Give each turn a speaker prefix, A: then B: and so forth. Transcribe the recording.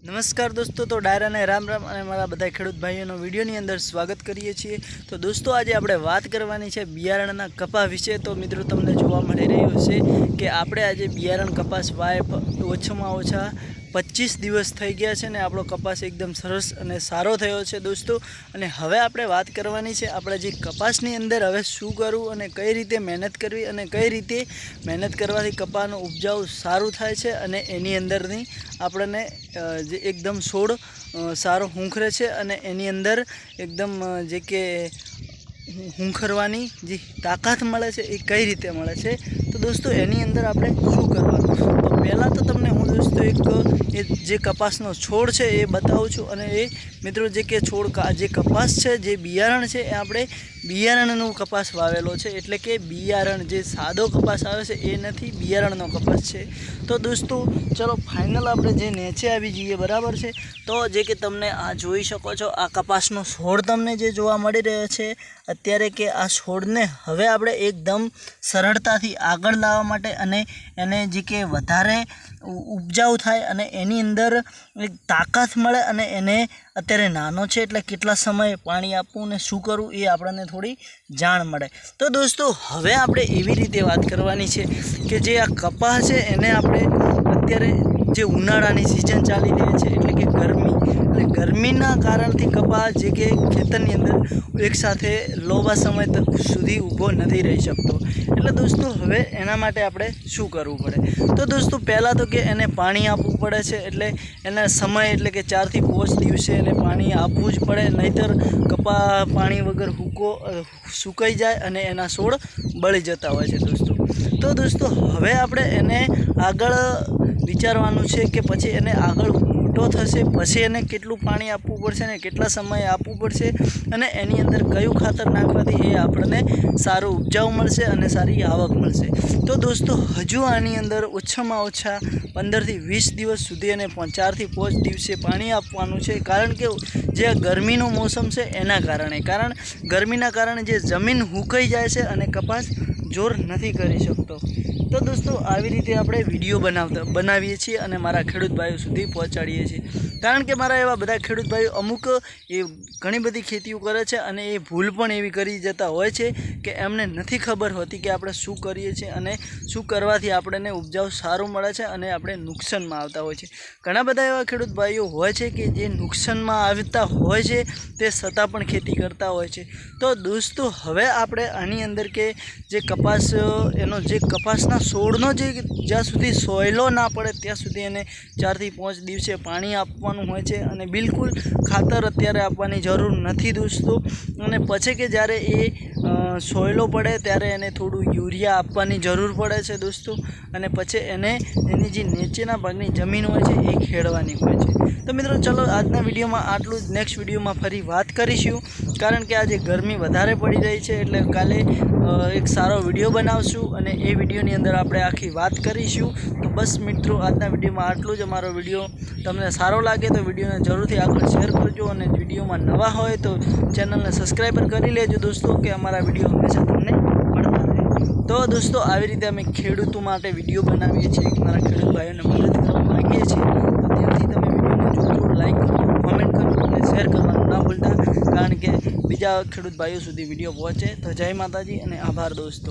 A: નમસ્કાર દોસ્તો, તો ડાયરાને રામ રામ અને મારા બધા ખેડૂત ભાઈઓનો વિડીયોની અંદર સ્વાગત કરીએ છીએ. તો દોસ્તો, આજે આપણે વાત કરવાની છે બિયારણના કપા વિશે. તો મિત્રો, તમને જોવા મળી રહ્યું છે કે આપણે આજે બિયારણ કપાસ વાય ઓછામાં ઓછા પચીસ દિવસ થઈ ગયા છે ને આપણો કપાસ એકદમ સરસ અને સારો થયો છે દોસ્તો. અને હવે આપણે વાત કરવાની છે આપણે જે કપાસની અંદર હવે શું કરવું અને કઈ રીતે મહેનત કરવી અને કઈ રીતે મહેનત કરવાથી કપાસનું ઉપજાવ સારું થાય છે અને એની અંદરની આપણને જે એકદમ છોડ સારો હુંખરે છે અને એની અંદર એકદમ જે કે હુંખરવાની જે તાકાત મળે છે એ કઈ રીતે મળે છે. તો દોસ્તો એની અંદર આપણે શું કરવાનું? પહેલાં તો તમને હું દોસ્તો એક એ જે કપાસનો છોડ છે એ બતાવું છું અને એ મિત્રો જે કે છોડ જે કપાસ છે, જે બિયારણ છે, એ આપણે બિયારણનું કપાસ વાવેલો છે, એટલે કે બિયારણ જે સાદો કપાસ આવે છે, એ નથી, બિયારણનો કપાસ છે. તો દોસ્તો, ચલો ફાઇનલ આપણે જે નીચે આવી જઈએ, બરાબર છે? તો જે કે તમને આ જોઈ શકો છો, આ કપાસનો છોડ તમને જે જોવા મળી રહ્યો છે, અત્યારે કે આ છોડને હવે આપણે એકદમ સરળતાથી આગળ લાવવા માટે અને એને જે કે વધારે ઉપજાઉ થાય અને એની અંદર એક તાકાત મળે અને એને અત્યારે નાનો છે, એટલે કેટલા સમયે પાણી આપવું ને શું કરવું એ આપણને થોડી જાણ મળે. તો દોસ્તો, હવે આપણે એવી રીતે વાત કરવાની છે કે જે આ કપાસ છે, એને આપણે અત્યારે જે ઉનાળાની સિઝન ચાલી રહી છે, એટલે કે ગરમી. એટલે ગરમીના કારણથી કપાસ જે કે ખેતરની અંદર એકસાથે લોબા સમય તક સુધી ઊભો નથી રહી શકતો. એટલે દોસ્તો, હવે એના માટે આપણે શું કરવું પડે? તો દોસ્તો, પહેલાં તો કે એને પાણી આપવું પડે છે, એટલે એના સમય એટલે કે ચારથી પાંચ દિવસે એને પાણી આપવું જ પડે, નહીંતર કપા પાણી વગર હૂકો સુકાઈ જાય અને એના છોડ બળી જતા હોય છે દોસ્તો. તો દોસ્તો, હવે આપણે એને આગળ વિચારવાનું છે કે પછી એને આગળ મોટો થશે, પછી એને કેટલું પાણી આપવું પડશે ને કેટલા સમયે આપવું પડશે અને એની અંદર કયું ખાતર નાખવાથી એ આપણને સારું ઉપજાવ મળશે અને સારી આવક મળશે. તો દોસ્તો, હજુ આની અંદર ઓછામાં ઓછા પંદરથી વીસ દિવસ સુધી અને ચારથી પાંચ દિવસે પાણી આપવાનું છે. કારણ કે જે ગરમીનું મોસમ છે એના કારણે. કારણ ગરમીના કારણે જે જમીન હુકાઈ જાય છે અને કપાસ જોર નથી કરી શકતો. તો દોસ્તો, આવી રીતે આપણે વીડિયો બનાવતા બનાવીએ છીએ અને મારા ખેડૂત ભાઈઓ સુધી પહોંચાડીએ છીએ. કારણ કે મારા એવા બધા ખેડૂત ભાઈઓ અમુક, એ ઘણી બધી ખેતીઓ કરે છે અને એ ભૂલ પણ એવી કરી જતા હોય છે કે એમને નથી ખબર હોતી કે આપણે શું કરીએ છીએ અને શું કરવાથી આપણને ઉપજાવ સારું મળે છે અને આપણે નુકસાનમાં આવતા હોય છે. ઘણા બધા એવા ખેડૂત ભાઈઓ હોય છે કે જે નુકસાનમાં આવતા હોય છે, તે છતાં પણ ખેતી કરતા હોય છે. તો દોસ્તો, હવે આપણે આની અંદર કે જે કપાસ, એનો જે કપાસના છોડનો જે જ્યાં સુધી સોયલો ના પડે, ત્યાં સુધી એને ચારથી પાંચ દિવસે પાણી આપવાનું હોય છે અને બિલકુલ ખાતર અત્યારે આપવાની જરૂર નથી દોસ્તો. અને પછી કે જ્યારે એ સોયલો પડે ત્યારે એને થોડું યુરિયા આપવાની જરૂર પડે છે દોસ્તો. અને પછી એને એની જે નીચેના ભાગની જમીન હોય છે એ ખેડવાની હોય છે. તો મિત્રો ચલો આજના વિડીયોમાં આટલું જ. નેક્સ્ટ વિડીયોમાં ફરી વાત કરીશું. કારણ કે આજે ગરમી વધારે પડી રહી છે એટલે કાલે એક સારો વીડિયો બનાવશું અને એ વિડીયોની અંદર આપણે આખી વાત કરીશું. તો બસ મિત્રો, આજના વિડીયોમાં આટલું જ. અમારો વીડિયો તમને સારો લાગે તો વિડીયોને જરૂરથી આગળ શેર કરજો અને વિડીયોમાં નવા હોય તો ચેનલને સબસ્ક્રાઈબર કરી લેજો દોસ્તો, કે અમારા વીડિયો હંમેશા તમને મળતા રહે. તો દોસ્તો, આવી રીતે અમે ખેડૂતો માટે વીડિયો બનાવીએ છીએ, કે મારા ખેડૂત ભાઈઓને મદદ કરવા માગીએ છીએ. તો ત્યાંથી તમે વિડીયોને લાઈક કરો કોમેન્ટ કરો અને શેર કરવાનું ના ભૂલતા, કારણ કે બીજા ખેડૂત ભાઈઓ સુધી વીડિયો પહોંચે. તો જય માતાજી અને આભાર દોસ્તો.